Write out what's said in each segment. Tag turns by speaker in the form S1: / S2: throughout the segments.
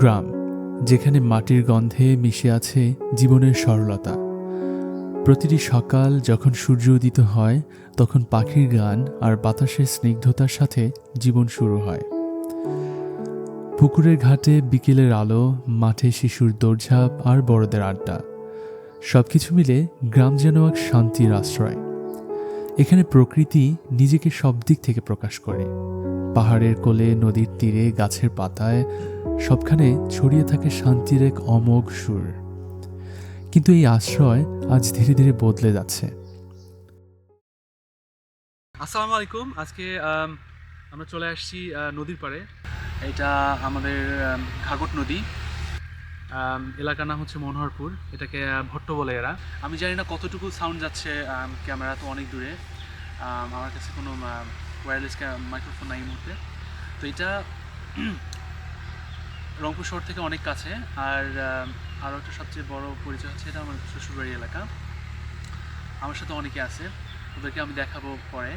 S1: গ্রাম, যেখানে মাটির গন্ধে মিশে আছে জীবনের সরলতা। প্রতিটি সকাল যখন সূর্য উদিত হয়, তখন পাখির গান আর বাতাসের স্নিগ্ধতার সাথে জীবন শুরু হয়। পুকুরের ঘাটে বিকেলের আলো, মাঠে শিশুর দৌড়ঝাঁপ আর বড়দের আড্ডা। সবকিছু মিলে গ্রাম যেন এক শান্তির আশ্রয়। এখানে প্রকৃতি নিজেকে সব দিক থেকে প্রকাশ করে। পাহাড়ের কোলে, নদীর তীরে, গাছের পাতায় সবখানে ছড়িয়ে থাকে শান্তির এক অমোঘ সুর। কিন্তু এই আশ্রয় আজ ধীরে ধীরে বদলে যাচ্ছে।
S2: আসসালামু আলাইকুম। আজকে আমরা চলে আসছি নদীর পাড়ে। এটা আমাদের ঘাগট নদী। এলাকার নাম হচ্ছে মনোহরপুর। এটাকে ভট্ট বলে এরা। আমি জানি না কতটুকু সাউন্ড যাচ্ছে ক্যামেরা তো অনেক দূরে। আমার কাছে কোনো ওয়্যারলেস মাইক্রোফোন নাই মুহূর্তে। তো এটা রংপুর শহর থেকে অনেক কাছে। আর আরও একটা সবচেয়ে বড় পরিচয় হচ্ছে এটা আমার শ্বশুরবাড়ি এলাকা। আমার সাথে অনেকে আছে, ওদেরকে আমি দেখাবো পরে।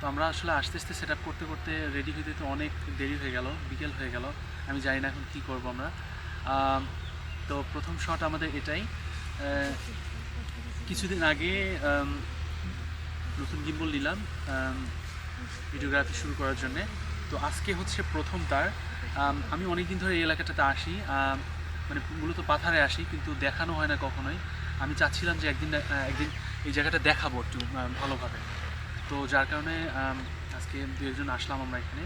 S2: তো আমরা আসলে আস্তে আস্তে সেট করতে করতে রেডি হইতে তো অনেক দেরি হয়ে গেল, বিকেল হয়ে গেল। আমি জানি না এখন কী করব আমরা। তো প্রথম শট আমাদের এটাই। কিছুদিন আগে নতুন গিম্বল নিলাম ভিডিওগ্রাফি শুরু করার জন্যে। তো আজকে হচ্ছে প্রথম তার। আমি অনেক দিন ধরে এই এলাকাটাতে আসি মানে মূলত পাথারে আসি, কিন্তু দেখানো হয় না কখনোই। আমি চাচ্ছিলাম যে একদিন একদিন এই জায়গাটা দেখাবো একটু ভালোভাবে। তো যার কারণে আজকে দু একজন আসলাম আমরা এখানে।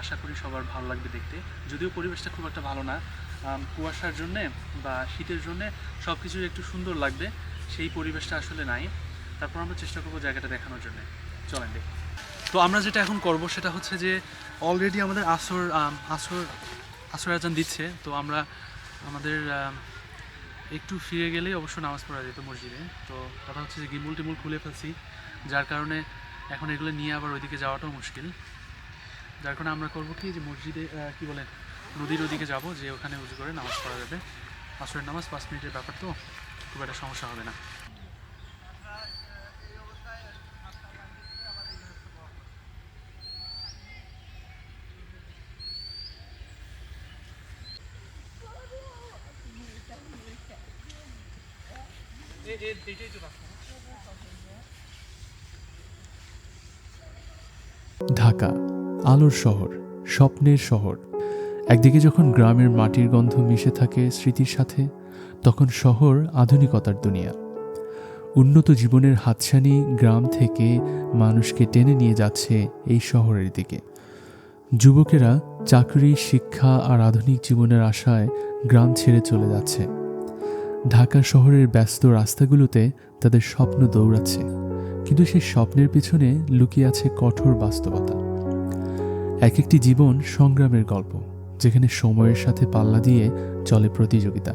S2: আশা করি সবার ভালো লাগবে দেখতে। যদিও পরিবেশটা খুব একটা ভালো না কুয়াশার জন্যে বা শীতের জন্যে সব কিছুই একটু সুন্দর লাগবে, সেই পরিবেশটা আসলে নাই। তারপর আমরা চেষ্টা করব জায়গাটা দেখানোর জন্য। চলেন দেখি। তো আমরা যেটা এখন করব সেটা হচ্ছে যে অলরেডি আমাদের আসর আসর আসর আজান দিচ্ছে, তো আমরা আমাদের একটু ফিরে গেলেই অবশ্য নামাজ পড়া যেত মসজিদে। তো কথা হচ্ছে যে গিমুল টিমুল খুলে ফেলছি, যার কারণে এখন এগুলো নিয়ে আবার ওইদিকে যাওয়াটাও মুশকিল। যার কারণে আমরা করব কি যে মসজিদে কি বলে, নদীর ওদিকে যাব, যে ওখানে উজু করে নামাজ পড়া যাবে। আসরের নামাজ পাঁচ মিনিটের ব্যাপার তো, খুব একটা সমস্যা হবে না।
S1: ঢাকা, আলোর শহর, স্বপ্নের শহর। একদিকে যখন গ্রামের মাটির গন্ধ মিশে থাকে স্মৃতির সাথে, তখন শহর আধুনিকতার দুনিয়া। উন্নত জীবনের হাতছানি গ্রাম থেকে মানুষকে টেনে নিয়ে যাচ্ছে এই শহরের দিকে। যুবকেরা চাকরি, শিক্ষা আর আধুনিক জীবনের আশায় গ্রাম ছেড়ে চলে যাচ্ছে। ঢাকা শহরের ব্যস্ত রাস্তাগুলোতে তাদের স্বপ্ন দৌড়াচ্ছে। কিন্তু সেই স্বপ্নের পিছনে লুকিয়ে আছে কঠোর বাস্তবতা। এক একটি জীবন সংগ্রামের গল্প, যেখানে সময়ের সাথে পাল্লা দিয়ে চলে প্রতিযোগিতা।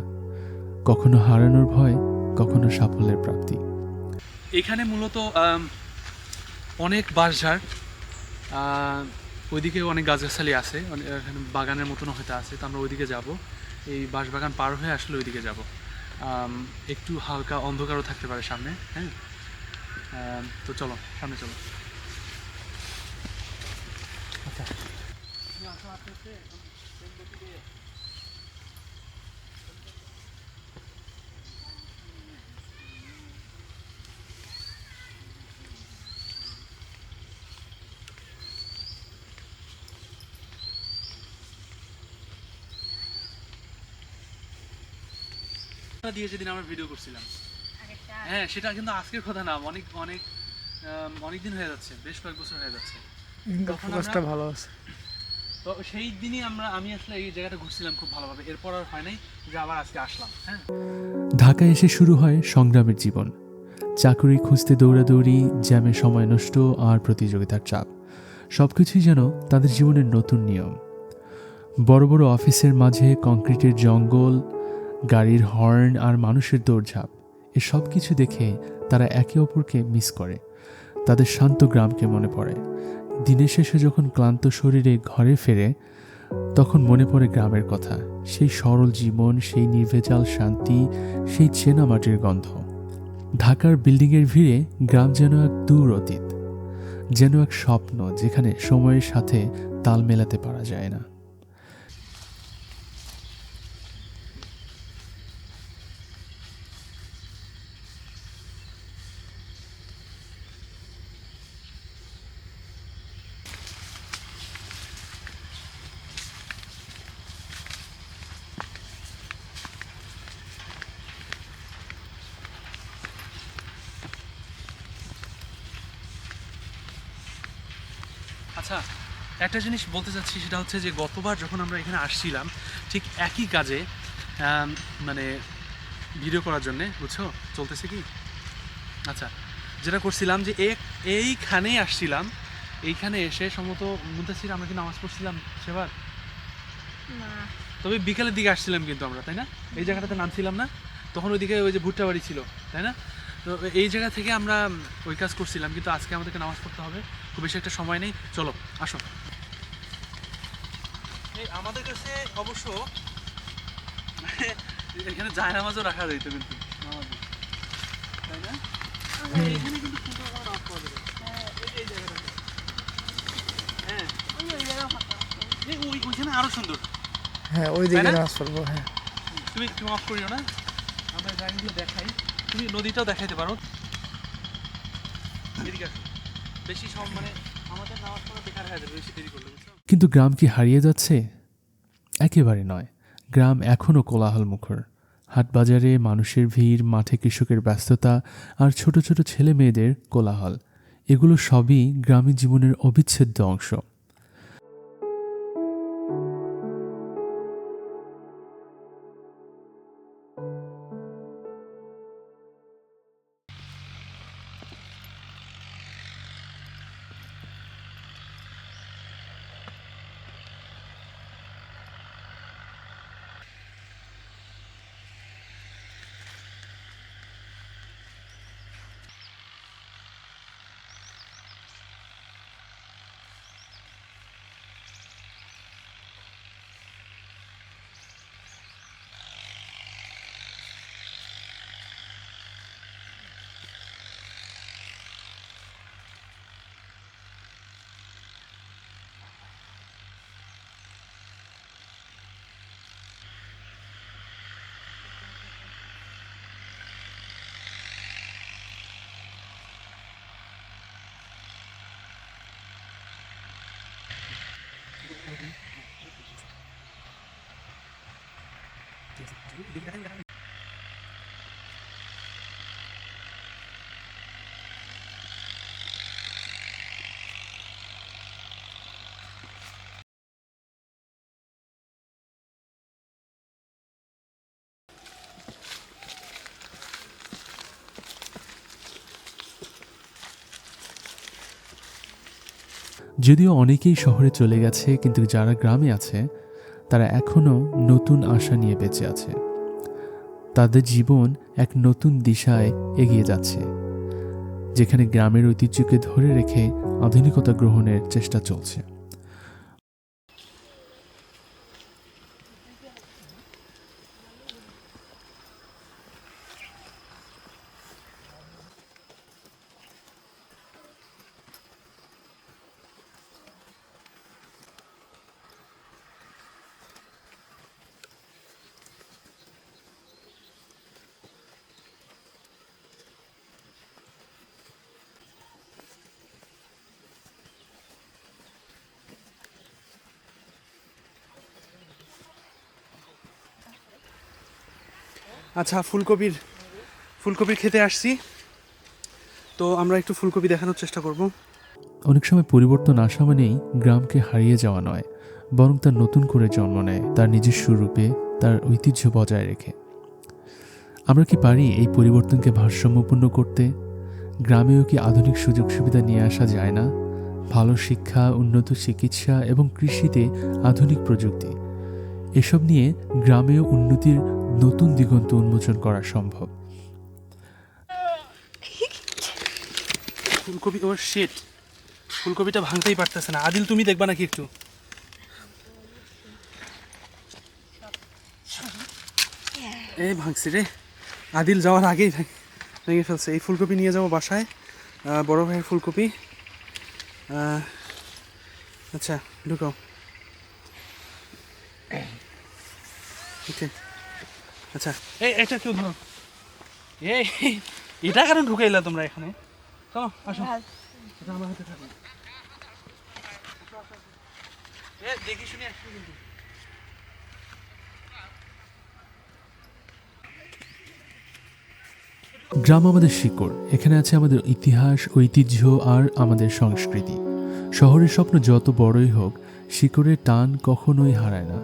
S1: কখনো হারানোর ভয়, কখনো সাফল্যের প্রাপ্তি।
S2: এখানে মূলত অনেক বাঁশঝাড় ওইদিকে অনেক গাছগাছালি আছে এখানে বাগানের মতনও হয়তো আছে, তো আমরা ওইদিকে যাব। এই বাঁশবাগান পার হয়ে আসলে ওইদিকে যাব। একটু হালকা অন্ধকারও থাকতে পারে সামনে হ্যাঁ? তো চলো সামনে চলো। আচ্ছা। দিয়ে যেদিন আমরা ভিডিও করছিলাম। হ্যাঁ সেটা কিন্তু আজকের কথা না অনেক অনেক অনেক দিন হয়ে যাচ্ছে বেশ কয়েক বছর হয়ে যাচ্ছে।
S3: ফোকাসটা ভালো আছে।
S2: তো সেই দিনই আমরা আমি আসলে এই জায়গাটা ঘুরছিলাম খুব ভালোভাবে এরপর আর হয় নাই যে আবার আজকে আসলাম হ্যাঁ।
S1: ঢাকায় এসে শুরু হয় সংগ্রামের জীবন। চাকরি খুঁজতে দৌড়াদৌড়ি জ্যামে সময় নষ্ট আর প্রতিযোগিতার চাপ। সবকিছুই যেন তাদের জীবনের নতুন নিয়ম। বড় বড় অফিসের মাঝে কংক্রিটের জঙ্গল গাড়ির হর্ন আর মানুষের দৌড়ঝাঁপ, এসব কিছু দেখে তারা একে অপরকে মিস করে। তাদের শান্ত গ্রামকে মনে পড়ে। দিনের শেষে যখন ক্লান্ত শরীরে ঘরে ফেরে, তখন মনে পড়ে গ্রামের কথা। সেই সরল জীবন, সেই নির্ভেজাল শান্তি, সেই চেনা মাটির গন্ধ। ঢাকার বিল্ডিংয়ের ভিড়ে গ্রাম যেন এক দূর অতীত, যেন এক স্বপ্ন, যেখানে সময়ের সাথে তাল মেলাতে পারা যায় না।
S2: আচ্ছা একটা জিনিস বলতে চাচ্ছি সেটা হচ্ছে যে গতবার যখন আমরা এখানে আসছিলাম ঠিক একই কাজে মানে ভিডিও করার জন্যে বুঝছ? চলতেছে কি? আচ্ছা যেটা করছিলাম যে এইখানেই আসছিলাম এইখানে এসে সম্ভবত মুদাসির আমরা কি নামাজ পড়ছিলাম সেবার? তবে বিকেলের দিকে আসছিলাম কিন্তু আমরা তাই না? এই জায়গাটাতে নামছিলাম না তখন ওইদিকে ওই যে ভুট্টা বাড়ি ছিল তাই না? তো এই জায়গা থেকে আমরা ওই কাজ করছিলাম কিন্তু আজকে আমাদেরকে নামাজ পড়তে হবে। খুব বেশি একটা সময় নেই। চলো আসো। আমাদের কাছে অবশ্য এখানে জায় নামাজও রাখা যাইতো কিন্তু। তাই না? এখানে কিন্তু সুন্দর নামাজ পড়া যাবে হ্যাঁ এই যে হ্যাঁ
S3: ওই ওই জায়গা
S2: ওই ওইখানে আরও সুন্দর।
S4: হ্যাঁ ওই দিকে নামাজ পড়ব হ্যাঁ।
S2: তুমি তুমি অফ করিও না। আমরা দেখাই। তুমি নদীটাও দেখাইতে পারো। মানে
S1: কিন্তু গ্রাম কি হারিয়ে যাচ্ছে? একেবারে নয়। গ্রাম এখনও কোলাহল মুখর হাটবাজারে মানুষের ভিড়, মাঠে কৃষকের ব্যস্ততা আর ছোট ছোট ছেলে মেয়েদের কোলাহল। এগুলো সবই গ্রামীণ জীবনের অবিচ্ছেদ্য অংশ। যদিও অনেকেই শহরে চলে গেছে, কিন্তু যারা গ্রামে আছে, তারা এখনও নতুন আশা নিয়ে বেঁচে আছে। তাদের জীবন এক নতুন দিশায় এগিয়ে যাচ্ছে, যেখানে গ্রামের ঐতিহ্যকে ধরে রেখে আধুনিকতা গ্রহণের চেষ্টা চলছে।
S2: আচ্ছা ফুলকপির ফুলকপির খেতে আসছি। তো আমরা একটু ফুলকপি দেখানোর চেষ্টা করব।
S1: অনেক সময় পরিবর্তন আসা মানেই গ্রামকে হারিয়ে যাওয়া নয়, বরং তার নতুন করে জন্ম নেয়, তার নিজস্ব রূপে, তার ঐতিহ্য বজায় রেখে। আমরা কি পারি এই পরিবর্তনকে ভারসাম্যপূর্ণ করতে? গ্রামেও কি আধুনিক সুযোগ সুবিধা নিয়ে আসা যায় না? ভালো শিক্ষা, উন্নত চিকিৎসা এবং কৃষিতে আধুনিক প্রযুক্তি। এসব নিয়ে গ্রামেও উন্নতির নতুন দিগন্ত উন্মোচন করা সম্ভব।
S2: ফুলকপি ওর শেট ফুলকপিটা ভাঙতেই পারতেছে না। আদিল, তুমি দেখবা নাকি একটু? এই ভাঙছি রে। আদিল যাওয়ার আগেই ভেঙে- ফেলছে। এই ফুলকপি নিয়ে যাব বাসায় বড় ভাইয়ের ফুলকপি। আচ্ছা ঢুকাও। ওকে। আচ্ছা। এই এটা কেউ ধরো। এই এটা কেন ঢুকাইলা তোমরা এখানে? চলো আসো। এটা আমার হাতে থাকবে দেখি শুনে আসবি কিন্তু।
S1: গ্রাম আমাদের শিকড়। এখানে আছে আমাদের ইতিহাস ঐতিহ্য আর আমাদের সংস্কৃতি। শহরের স্বপ্ন যত বড়ই হোক শিকড়ের টান কখনোই হারায় না।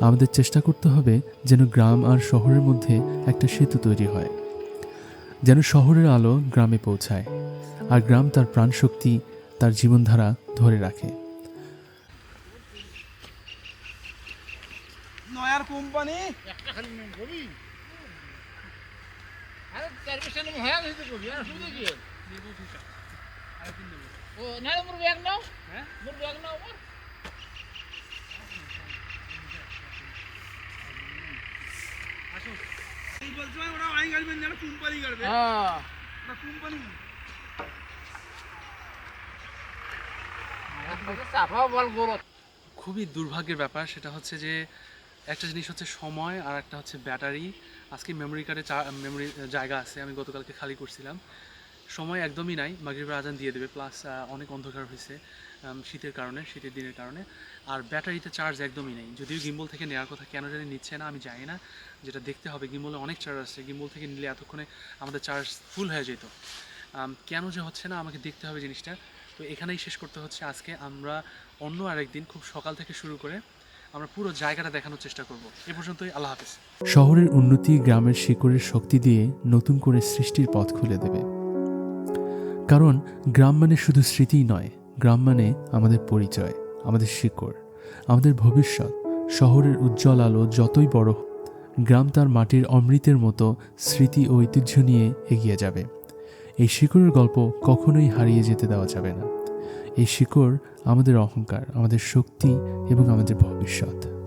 S1: আমাদের চেষ্টা করতে হবে যেন গ্রাম আর শহরের মধ্যে একটা সেতু তৈরি হয় যেন শহরের আলো গ্রামে পৌঁছায় আর গ্রাম তার প্রাণশক্তি তার জীবনধারা ধরে রাখে।
S4: নয়ার কোম্পানি?
S5: একটা খালি কবি আরে চার পাঁচটা নেব গেছে কবি আর অসুবিধা কি? ও না মোর ব্যাগ নাও। হ্যাঁ? মোর ব্যাগ নাও আমার
S4: এই বলছো ওরা আইন গাড়বেন যেন কোম্পানি গাড়বে
S5: হ্যাঁ
S4: ওরা কোম্পানি
S5: চাফা বল গরো
S2: খুবই দুর্ভাগ্যের ব্যাপার সেটা হচ্ছে যে একটা জিনিস হচ্ছে সময় আর একটা হচ্ছে ব্যাটারি। আজকে মেমোরি কার্ডে মেমোরি জায়গা আছে আমি গতকালকে খালি করছিলাম। সময় একদমই নাই, মাগরিবের আজান দিয়ে দেবে প্লাস অনেক অন্ধকার হয়েছে শীতের কারণে, শীতের দিনের কারণে, আর ব্যাটারিতে চার্জ একদমই নেই। যদিও গিম্বল থেকে নেওয়ার কথা কেন জানি নিচ্ছে না, আমি জানি না, যেটা দেখতে হবে গিম্বলে অনেক চার্জ আসছে গিম্বল থেকে নিলে এতক্ষণে আমাদের চার্জ ফুল হয়ে যেত। কেন যে হচ্ছে না, আমাকে দেখতে হবে জিনিসটা। তো এখানেই শেষ করতে হচ্ছে, আজকে আমরা অন্য আরেকদিন খুব সকাল থেকে শুরু করে, আমরা পুরো জায়গাটা দেখানোর চেষ্টা করব। এ পর্যন্তই, আল্লাহ হাফিজ।
S1: শহরের উন্নতি, গ্রামের শিকড়ের শক্তি দিয়ে নতুন করে সৃষ্টির পথ খুলে দেবে। কারণ গ্রাম মানে শুধু স্মৃতিই নয়, গ্রাম মানে আমাদের পরিচয়, আমাদের শিকড়, আমাদের ভবিষ্যৎ, শহরের উজ্জ্বল আলো যতই বড় গ্রাম তার মাটির অমৃতের মতো স্মৃতি ও ঐতিহ্য নিয়ে এগিয়ে যাবে। এই শিকড়ের গল্প কখনোই হারিয়ে যেতে দেওয়া যাবে না। এই শিকড় আমাদের অহংকার, আমাদের শক্তি এবং আমাদের ভবিষ্যৎ।